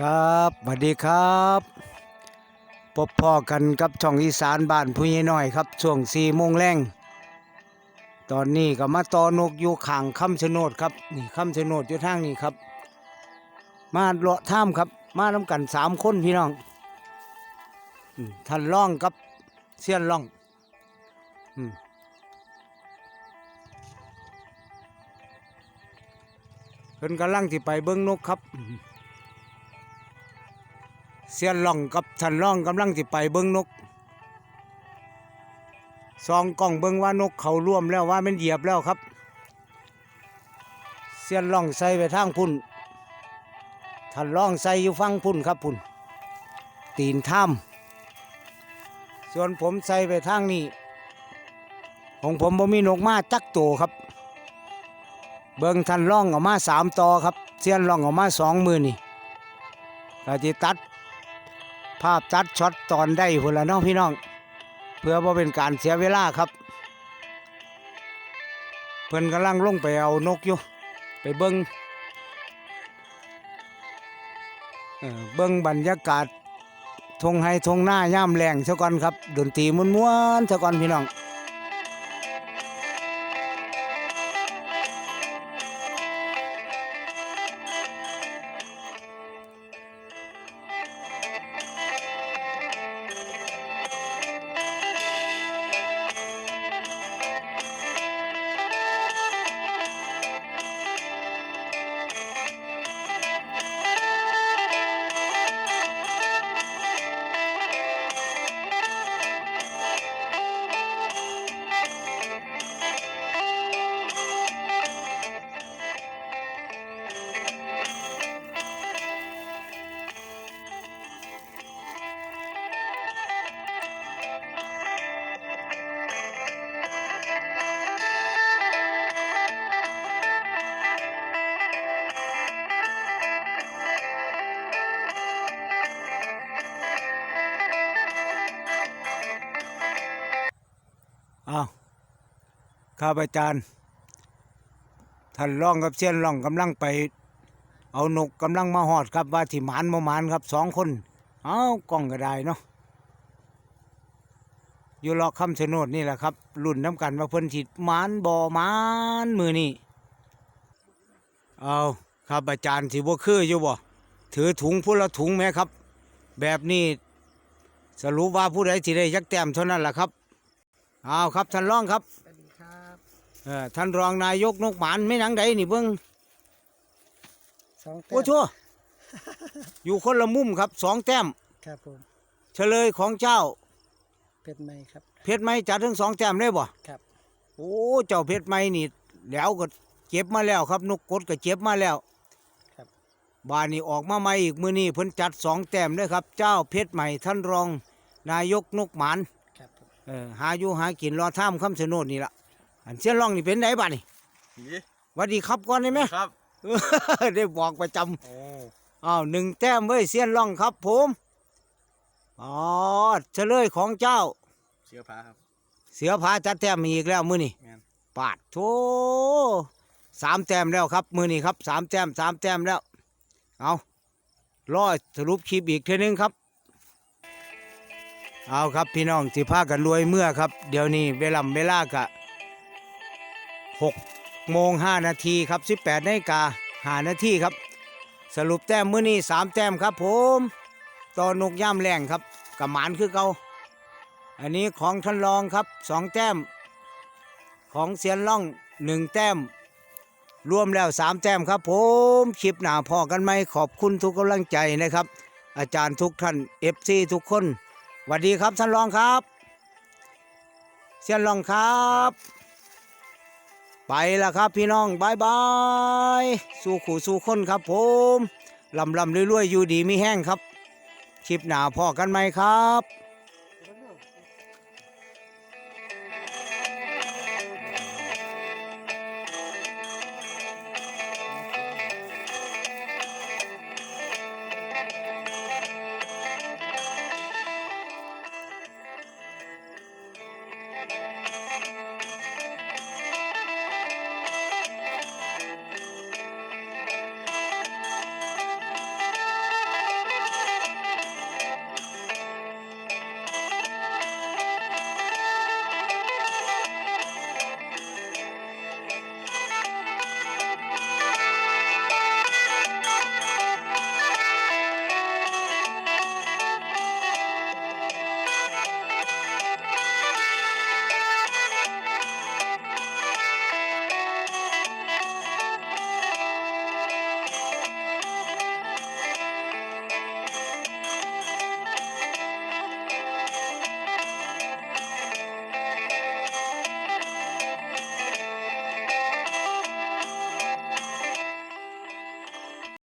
ครับสวัสดีครับพบพ่อกันกับช่องอีสานบ้านผู้ใหญ่น้อยครับ ช่วงสี่โมงแรงตอนนี้ก็มาตอนกอยู่ข้างคำชะโนดครับนี่คำชะโนดอยู่ทางนี้ครับ มาเลาะถ้ำครับ มาน้ำกันสามคนพี่น้องท่านล่องกับเสี้ยนล่องอืมเพิ่นกำลังที่ไปเบิ้งนกครับ เสียนล่องกับท่านล่องกำลังสิไปเบิ้งนกซองกล้องเบิ้งว่านกเขาร่วมแล้วว่ามันเหยียบแล้วครับ เสียนล่องใส่ไปทางพุ่นท่านล่องใส่อยู่ฟังพุ่นครับพุ่นตีนถ้ำส่วนผมใส่ไปทางนี้ของผมบ่มีนกมาจักโตวครับ เบิ้งท่านล่องออกมาสามตอครับเสียนล่องออกมาสองมือนี่ก็จะตัด ภาพตัดช็อตตอนได้พุ่นละน้องพี่น้อง เพื่อว่าเป็นการเสียเวลาครับ เพิ่นกำลังลงไปเอานกอยู่ ไปเบิงเอ่อเบิ้งบรรยากาศทงไฮทงหน้าย่ามแรงเช็ก่อนครับ ดนตรีม้วนๆซะก่อนพี่น้อง อ้าวข้าพเจ้าท่านร่องกับเสี้ยนร่องกำลังไป เอานกกำลังมาหอดครับว่าที่หมานมาหมานครับสองคน เอากล้องก็ได้เนาะอยู่รอคำชะโนดนี่แหละครับรุ่นน้ำกันว่าเพิ่นสิหมานบ่หมานมือนี่เอาครับอาจารย์สิบ่คืออยู่บ่ถือถุงผู้ละถุงแม่ครับ แบบนี้สรุปว่าผู้ใดที่ได้ยักแต้มเท่านั้นแหละครับ อาครับท่านรองครับสวัสดีครับเออท่านรองนายกนกหมานไม่หนังใดนี่เบิ้งสองแต้โอ้มชั่วอยู่คนละมุมครับสองแต้มครับผมเฉลยของเจ้าเป็ดไหมครับ เพชรไม้จัดทั้งสองแต้มเลยบ่ครับ โอ้เจ้าเพชรไม้นี่แล้วก็เจ็บมาแล้วครับ นกกดก็เจ็บมาแล้วครับบานนี้ออกมาใหม่อีกมือนี้เพิ่นจัดสองแต้มเลยครับ เจ้าเพชรใหม่ท่านรอง นายกนกหมานครับผม เออหาอยู่หากินรอท่ามคำชะโนดนี่ละอันเสียนรองนี่เป็นไดบ้านี่นี่หวัสดีครับก่อนได้ไหมครับ ได้บอกประจำโอ้อ้าวหนึ่งแต้มเว้ยเซียนล่องครับผมอ๋อเฉลยของเจ้า เสือผาครับ เสือผาจัดแต้มมาอีกแล้วมือนี่แม่น ปาดโถสามแต้มแล้วครับ มือนี่ครับสามแต้มสามแต้มแล้ว เอารอสรุปคลิปอีกเท่านึงครับ เอาครับพี่น้องสิพากันรวยเมื่อครับ เดี๋ยวนี้เวลาเวลากะหกโมงห้านาทีครับสิบแปดนาฬิกาห้านาทีครับ สรุปแต้มมื้อนี้สามแต้มครับ ผมต่อนกย่ามแรงครับกับหมานคือเกาอันนี้ของท่านรองครับสองแต้ม ของเสียนล่องหนึ่งแต้ม รวมแล้วสามแต้มครับ ผมคลิปหนาพอกันไหมขอบคุณทุกกำลังใจนะครับ อาจารย์ทุกท่านเอฟซีทุกคน สวัสดีครับท่านรองครับเสียนรองครับ ไปละครับพี่น้องบายบายสู้ขู่สู้คนครับผมลำลำเรื่อยๆอยู่ดีมีแห้งครับ คลิปหนาพอกันไหมครับ